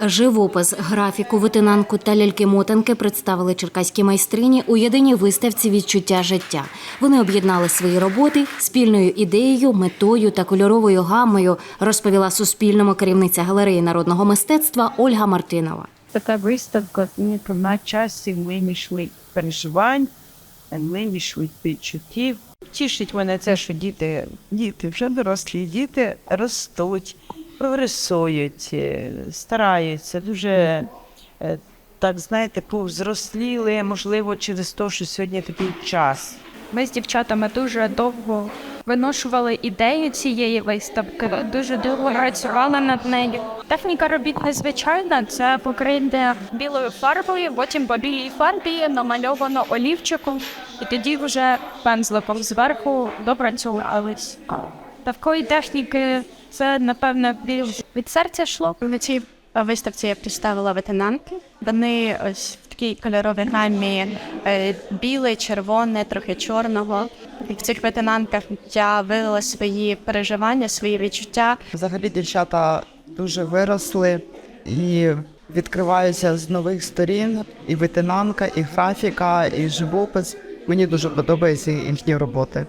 Живопис, графіку, витинанку та ляльки-мотанки представили черкаські майстрині у єдиній виставці відчуття життя. Вони об'єднали свої роботи спільною ідеєю, метою та кольоровою гаммою, розповіла Суспільному керівниця галереї народного мистецтва Ольга Мартинова. Така виставка ну, на часі вимішли переживань, вимішли відчуттів. Тішить мене це, що діти, діти, вже дорослі діти ростуть, прогресують, е, стараються, дуже е, так, знаєте, повзросліли, можливо, через те, що сьогодні такий час. Ми з дівчатами дуже довго виношували ідею цієї виставки, дуже довго працювали над нею. Техніка робіт незвичайна, це покриття білою фарбою, потім по білій фарбі намальовано олівчиком, і тоді вже пензликом зверху допрацьовувались. Такої техніки це, напевно, більш від серця йшло. На цій виставці я представила ветенанки. Вони ось в такій кольоровій гамі е, біле, червоне, трохи чорного. І в цих ветенанках я вилила свої переживання, свої відчуття. Взагалі дівчата дуже виросли і відкриваються з нових сторін. І ветенанка, і графіка, і живопис. Мені дуже подобаються їхні роботи.